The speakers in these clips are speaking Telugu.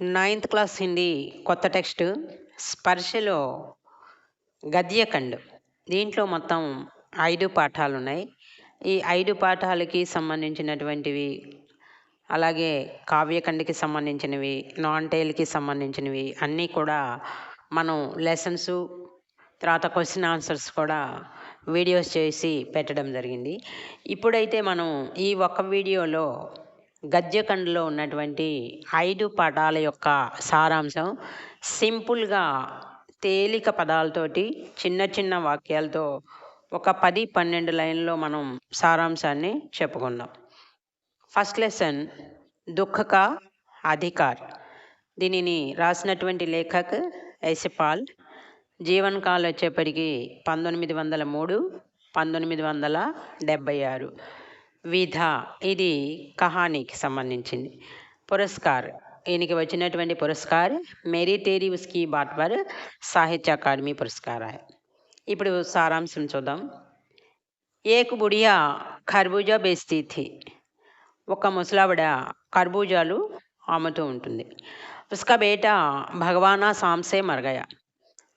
నైన్త్ క్లాస్ హిందీ కొత్త టెక్స్ట్ స్పర్శలో గద్యఖండ్ దీంట్లో మొత్తం ఐదు పాఠాలు ఉన్నాయి ఈ ఐదు పాఠాలకి సంబంధించినటువంటివి అలాగే కావ్యఖండ్కి సంబంధించినవి నాన్ టైల్కి సంబంధించినవి అన్నీ కూడా మనం లెసన్స్ తర్వాత క్వశ్చన్ ఆన్సర్స్ కూడా వీడియోస్ చేసి పెట్టడం జరిగింది. ఇప్పుడైతే మనం ఈ ఒక్క వీడియోలో గద్యకండలో ఉన్నటువంటి ఐదు పదాల యొక్క సారాంశం సింపుల్గా తేలిక పదాలతోటి చిన్న చిన్న వాక్యాలతో ఒక పది పన్నెండు లైన్లో మనం సారాంశాన్ని చెప్పుకుందాం. ఫస్ట్ లెసన్ దుఃఖక అధికార్. దీనిని రాసినటువంటి లేఖక్ ఎసిపాల్ జీవన్ కాల్ వచ్చేప్పటికి పంతొమ్మిది వందల మూడు పంతొమ్మిది వందల డెబ్భై ఆరు. విధ. ఇది కహానీకి సంబంధించింది. పురస్కార్. ఈయనకి వచ్చినటువంటి పురస్కార్ మేరీ తేరీ ఉస్కీ బాట్ పర్ సాహిత్య అకాడమీ పురస్కార. ఇప్పుడు సారాంశం చూద్దాం. ఏకు బుడియా ఖర్బూజా బేస్తీ థీ. ఒక ముసలావిడ కర్బూజాలు అమ్ముతూ ఉంటుంది. ఉస్కా బేటా భగవానా సాంసే మరగయ.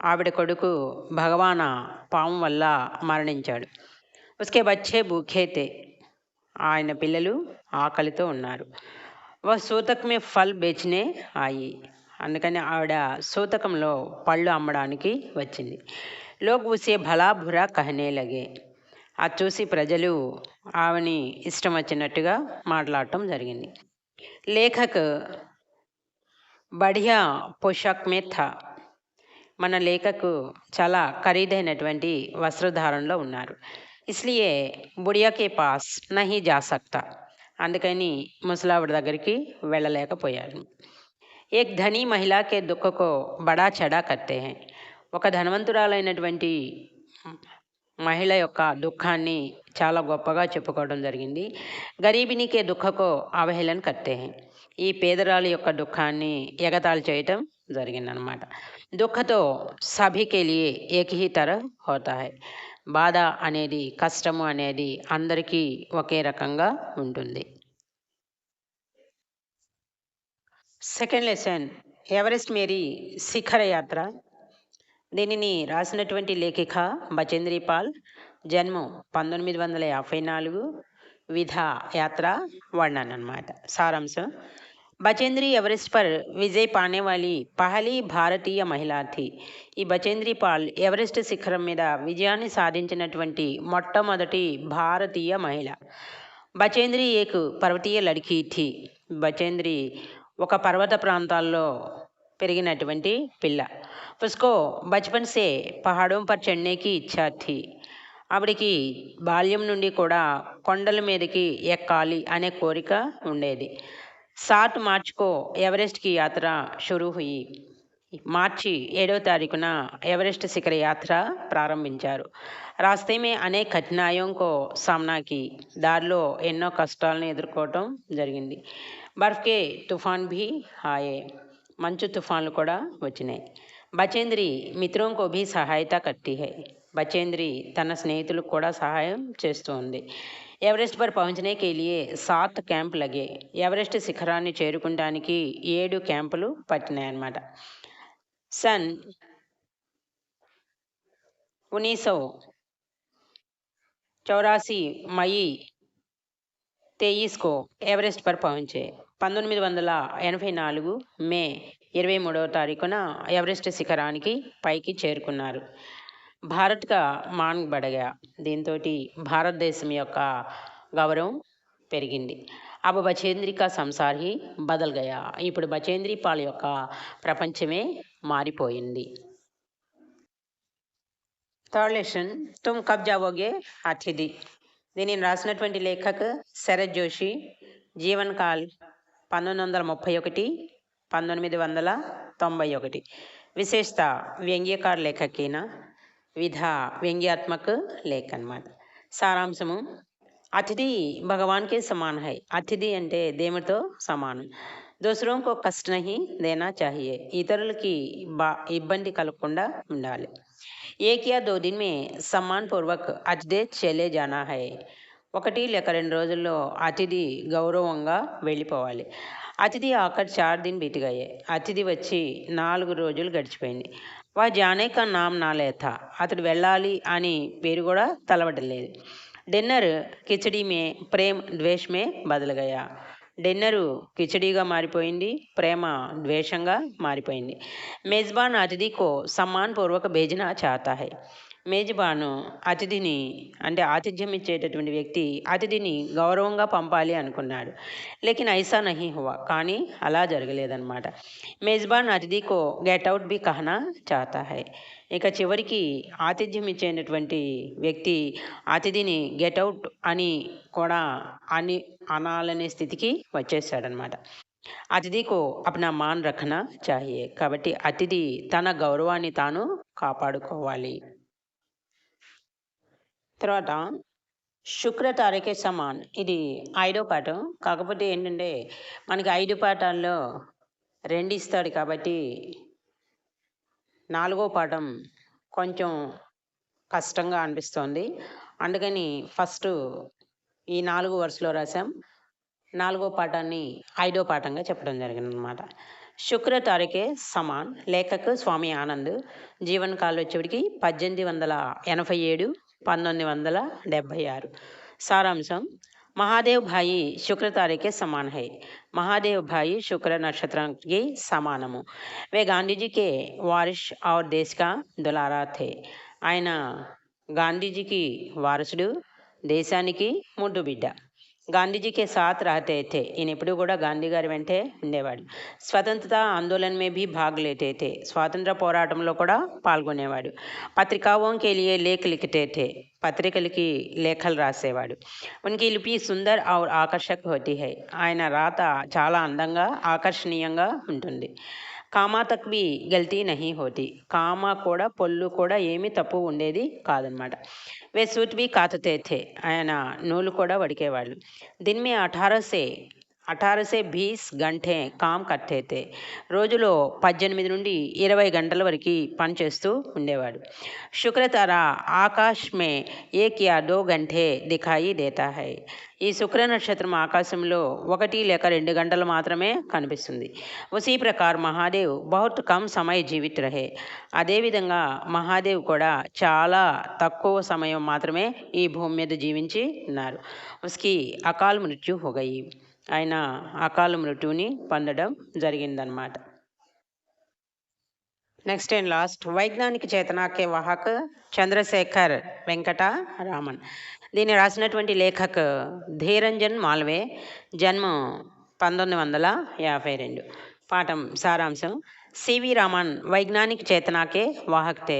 ఆవిడ కొడుకు భగవాన పాము వల్ల మరణించాడు. ఉస్కే బచ్చే భూఖేతే ఆయన పిల్లలు ఆకలితో ఉన్నారు. వ సూతకమే ఫల్ బేచినే ఆయి. అందుకని ఆవిడ సూతకంలో పళ్ళు అమ్మడానికి వచ్చింది. లోక్ ఉసే భలా భురా కహనే లగే. అది చూసి ప్రజలు ఆమెని ఇష్టం వచ్చినట్టుగా మాట్లాడటం జరిగింది. లేఖక్ బడియా పోషాక్ మేథ మన లేఖకు చాలా ఖరీదైనటువంటి వస్త్రధారణలో ఉన్నారు. ఇస్లియే బుడియాకే పాస్ నహి జా సక్తా. అందుకని ముసలావిడ దగ్గరికి వెళ్ళలేకపోయారు. ఏక్ ధనీ మహిళకే దుఃఖకో బడా చెడా కత్తే ఒక ధనవంతురాలైనటువంటి మహిళ యొక్క దుఃఖాన్ని చాలా గొప్పగా చెప్పుకోవడం జరిగింది. గరీబినికే దుఃఖకో అవహేళన కత్తే ఈ పేదరాలి యొక్క దుఃఖాన్ని ఎగతాళి చేయటం జరిగిందనమాట. దుఃఖతో సభికెలియే లియే ఏక్ తర హోతా హై. బాధ అనేది కష్టము అనేది అందరికీ ఒకే రకంగా ఉంటుంది. సెకండ్ లెసన్ ఎవరెస్ట్ మేరీ శిఖర యాత్ర. దీనిని రాసినటువంటి లేఖిక బచేంద్రి పాల్ జన్మం పంతొమ్మిది వందల యాభై నాలుగు విధ యాత్ర వర్ణన్ అనమాట సారాంశం బచేంద్రి ఎవరెస్ట్ పర్ విజయ్ పానే వాली పహలి భారతీయ మహిళా థీ ఈ బచేంద్రి పాల్ ఎవరెస్ట్ శిఖరం మీద విజయాన్ని సాధించినటువంటి మొట్టమొదటి భారతీయ మహిళ. బచేంద్రి ఏక్ పర్వతీయ లడికి థీ. బచేంద్రి ఒక పర్వత ప్రాంతాల్లో పెరిగినటువంటి పిల్ల. పుస్కో బచ్పన్ సే పహాడోం పర్ చడ్నేకి ఇచ్చా ఆవిడికి బాల్యం నుండి కూడా కొండల మీదకి ఎక్కాలి అనే కోరిక ఉండేది. సాత్ మార్చ్కో ఎవరెస్ట్కి యాత్ర షురూ హుయి. మార్చి ఏడవ తారీఖున ఎవరెస్ట్ శిఖర యాత్ర ప్రారంభించారు. రాస్తే మే అనేక కఠినాయోంకో సామ్నాకి దారిలో ఎన్నో కష్టాలను ఎదుర్కోవటం జరిగింది. బర్ఫ్కే తుఫాన్ భీ హాయే. మంచు తుఫాన్లు కూడా వచ్చినాయి. బచేంద్రి మిత్రోంకో భీ సహాయత కట్టి హై. బచేంద్రి తన స్నేహితులకు కూడా సహాయం చేస్తూ ఉంది ఎవరెస్ట్ పర్ పహుంచనే కే లియే సాత్ క్యాంప్ లగే ఎవరెస్ట్ శిఖరాన్ని చేరుకుంటానికి ఏడు క్యాంపులు పట్టినాయన్నమాట సన్ उन्नीस सौ चौरासी मई तेईस को ఎవరెస్ట్ పర్ పహుంచే పంతొమ్మిది వందల ఎనభై నాలుగు మే ఇరవై మూడవ తారీఖున ఎవరెస్ట్ శిఖరానికి పైకి చేరుకున్నారు భారత్గా మాన్బడగా దీంతో భారతదేశం యొక్క గౌరవం పెరిగింది. అబ బచేంద్రిక సంసారి బదల్గయా. ఇప్పుడు బచేంద్రి పాల్ యొక్క ప్రపంచమే మారిపోయింది. Third lesson. తుమ్ కబ్ జావోగే అతిథి. దీనిని రాసినటువంటి లేఖక్ శరత్ జోషి. జీవన్ కాల్ పంతొమ్మిది వందల ముప్పై ఒకటి పంతొమ్మిది వందల తొంభై ఒకటి. విశేషత వ్యంగ్యకార్ లేఖకీన? విధ వ్యంగ్యాత్మక లేఖ అనమాట సారాంశము అతిథి భగవాన్కి సమాన హై అతిథి అంటే దేవుడితో సమానం. దూసరంకో కష్టనహి దేనా చాహియే. ఇతరులకి బా ఇబ్బంది కలగకుండా ఉండాలి. ఏకియా దో దిన్ మే సమ్మాన్ పూర్వక్ అతిథి చెలే జానా హై ఒకటి లేక రెండు రోజుల్లో అతిథి గౌరవంగా వెళ్ళిపోవాలి. అతిథి ఆఖరి చార్ దిన్ అయ్యాయి అతిథి వచ్చి నాలుగు రోజులు గడిచిపోయింది. వా జానే కా నామ్ నాలేథా అతడు వెళ్ళాలి అని పేరు కూడా తలవడలేదు డిన్నర్ కిచడీమే ప్రేమ్ ద్వేష్ మే డిన్నరు కిచడీగా మారిపోయింది ప్రేమ ద్వేషంగా మారిపోయింది. మేజ్బాన్ అతిథికో సమ్మాన్ పూర్వక భేజన చాతా హై మేజబాను అతిథిని అంటే ఆతిథ్యం ఇచ్చేటటువంటి వ్యక్తి అతిథిని గౌరవంగా పంపాలి అనుకున్నాడు. లేకిన్ ఐసా నహీ హువా కానీ అలా జరగలేదన్నమాట. మేజ్బాన్ అతిథికో గెట్ అవుట్ బి కహనా చాతా హై. ఇక చివరికి ఆతిథ్యం ఇచ్చేటటువంటి వ్యక్తి అతిథిని గెట్ అవుట్ అని కూడా అని అనాలనే స్థితికి వచ్చేసాడనమాట అతిథికు అప్నా మాన్ రఖనా చాహియే కాబట్టి అతిథి తన గౌరవాన్ని తాను కాపాడుకోవాలి. తర్వాత శుక్ర తారకే సమాన్. ఇది ఐదో పాఠం కాకపోతే ఏంటంటే మనకి ఐదు పాఠాల్లో రెండు ఇస్తాడు కాబట్టి నాలుగో పాఠం కొంచెం కష్టంగా అనిపిస్తోంది. అందుకని ఫస్ట్ ఈ నాలుగు వరుసలో రాసాం. నాలుగో పాఠాన్ని ఐదో పాఠంగా చెప్పడం జరిగిందనమాట శుక్ర తారీఖే సమాన్. లేఖకు స్వామి ఆనంద్. జీవన్ కాలు వచ్చేటికి పద్దెనిమిది వందల ఎనభై ఏడు పంతొమ్మిది వందల డెబ్భై ఆరు సారాంశం महादेव भाई शुक्र तारे के समान है महादेव भाई शुक्र नक्षत्र के సమానము वे गांधी जी के वारिश और देश का दुलारा थे ఆయన గాంధీజీకి వారసుడు దేశానికి గాంధీజీకి సాత్ రాతే ఈయన ఎప్పుడూ కూడా గాంధీ గారి వెంటే ఉండేవాడు. స్వతంత్రత ఆందోళన్ మే భీ భాగ్ లేతే స్వాతంత్ర పోరాటంలో కూడా పాల్గొనేవాడు. పత్రికావం కే లేఖ లిఖితే పత్రికలకి లేఖలు రాసేవాడు. ఉనికి లిపి సుందర్ ఔర్ ఆకర్షక్ హోతీ హై. ఆయన రాత చాలా అందంగా ఆకర్షణీయంగా ఉంటుంది. కామా తక్వి గల్తీ నహీ హోతి. కామ కూడా పొల్లు కూడా ఏమీ తప్పు ఉండేది కాదనమాట. వే సూట్ బి కాతతే థే. ఆయన నూలు కూడా వడికేవాళ్ళు. దీని మీ అఠారసే అఠారసే బీస్ గంటే కామ్ కట్టేతే రోజులో పద్దెనిమిది నుండి ఇరవై గంటల వరకు పనిచేస్తూ ఉండేవాడు. శుక్రతార ఆకాశ్ మే ఏక్ యా దో గంటే దిఖాయి దేతా హై. ఈ శుక్ర నక్షత్రం ఆకాశంలో ఒకటి లేక రెండు గంటలు మాత్రమే కనిపిస్తుంది. ఉసీ ప్రకార్ మహాదేవ్ బహుత్ కమ్ సమయ జీవిత్ రహే. అదేవిధంగా మహాదేవ్ కూడా చాలా తక్కువ సమయం మాత్రమే ఈ భూమి మీద జీవించి ఉన్నారు. ఉస్కి అకాల్ మృత్యు హోగయి. ఆయన అకాల మృత్యుని పొందడం జరిగిందనమాట నెక్స్ట్ అండ్ లాస్ట్ వైజ్ఞానిక చేతనాకే వాహక్ చంద్రశేఖర్ వెంకట రామన్ దీన్ని రాసినటువంటి లేఖక్ ధీరంజన్ మాల్వే జన్మం పంతొమ్మిది వందల యాభై రెండు. పాఠం సారాంశం సివి రామన్ వైజ్ఞానిక చేతనాకే వాహక్తే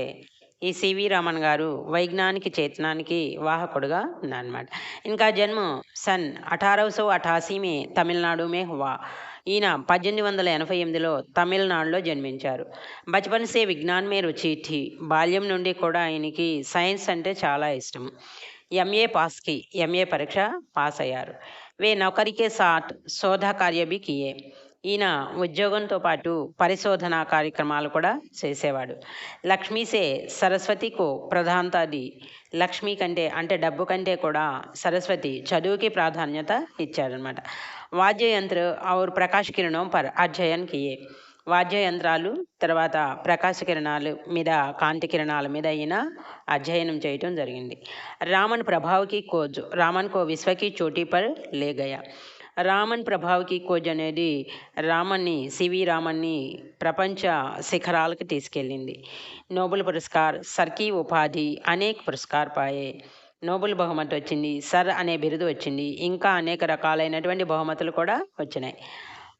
ఈ సివి రామన్ గారు వైజ్ఞానిక చేతనానికి వాహకుడుగా ఉన్నారన్నమాట. ఇంకా జన్మ సన్ అఠారవ సో అఠాసీ మే తమిళనాడు మే హువా. ఈయన పద్దెనిమిది వందల ఎనభై ఎనిమిదిలో తమిళనాడులో జన్మించారు. బచపన్ సే విజ్ఞాన్ మే రుచి ఠీ. బాల్యం నుండి కూడా ఆయనకి సైన్స్ అంటే చాలా ఇష్టం. ఎంఏ పాస్కి ఎంఏ పరీక్ష పాస్ అయ్యారు వే నౌకరికే సాట్ శోధ కార్య బి కియే ఈయన ఉద్యోగంతో పాటు పరిశోధన కార్యక్రమాలు కూడా చేసేవాడు. లక్ష్మీసే సరస్వతికు ప్రధానతాది. లక్ష్మి కంటే అంటే డబ్బు కంటే కూడా సరస్వతి చదువుకి ప్రాధాన్యత ఇచ్చారనమాట వాద్యయంత్ర ఔర్ ప్రకాశ్ కిరణం పర్ అధ్యయన్ కియే. వాద్య యంత్రాలు తర్వాత ప్రకాశ కిరణాలు మీద కాంతి కిరణాల మీద ఈయన అధ్యయనం చేయటం జరిగింది. రామన్ ప్రభావకి కోజ్ రామన్ కో విశ్వకి చోటీ పర్ లేగయా రామన్ ప్రభావకి కోజ్ అనేది రామన్ని సివి రామన్ని ప్రపంచ శిఖరాలకు తీసుకెళ్ళింది. నోబెల్ పురస్కార్ సర్కీ ఉపాధి అనేక పురస్కార్ పాయే నోబెల్ బహుమతి వచ్చింది. సర్ అనే బిరుదు వచ్చింది. ఇంకా అనేక రకాలైనటువంటి బహుమతులు కూడా వచ్చినాయి.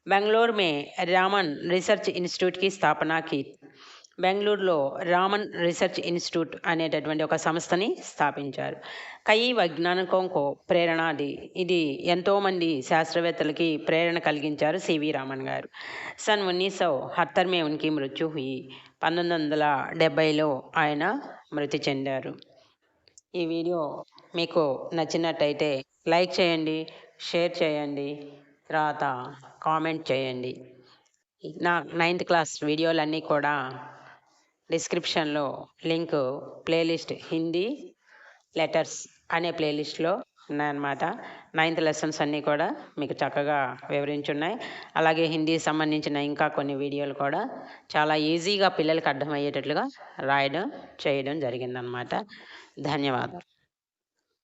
బెంగళూరు మే రామన్ రీసెర్చ్ ఇన్స్టిట్యూట్కి స్థాపనకి బెంగళూరులో రామన్ రీసెర్చ్ ఇన్స్టిట్యూట్ అనేటటువంటి ఒక సంస్థని స్థాపించారు. కై వైజ్ఞానికంకో ప్రేరణాది. ఇది ఎంతోమంది శాస్త్రవేత్తలకి ప్రేరణ కలిగించారు సివి రామన్ గారు. సన్ ఉన్నీసో హత్తర్ మే ఉనికి మృత్యు హుయి పంతొమ్మిది వందల డెబ్భైలో ఆయన మృతి చెందారు. ఈ వీడియో మీకు నచ్చినట్టయితే లైక్ చేయండి షేర్ చేయండి తర్వాత కామెంట్ చేయండి. నా నైన్త్ క్లాస్ వీడియోలన్నీ కూడా డిస్క్రిప్షన్లో లింక్ ప్లేలిస్ట్ హిందీ లెటర్స్ అనే ప్లేలిస్ట్లో ఉన్నాయన్నమాట. నైన్త్ లెసన్స్ అన్నీ కూడా మీకు చక్కగా వివరించున్నాయి. అలాగే హిందీ సంబంధించిన ఇంకా కొన్ని వీడియోలు కూడా చాలా ఈజీగా పిల్లలకి అర్థమయ్యేటట్లుగా రాయడం చేయడం జరిగిందనమాట ధన్యవాదాలు.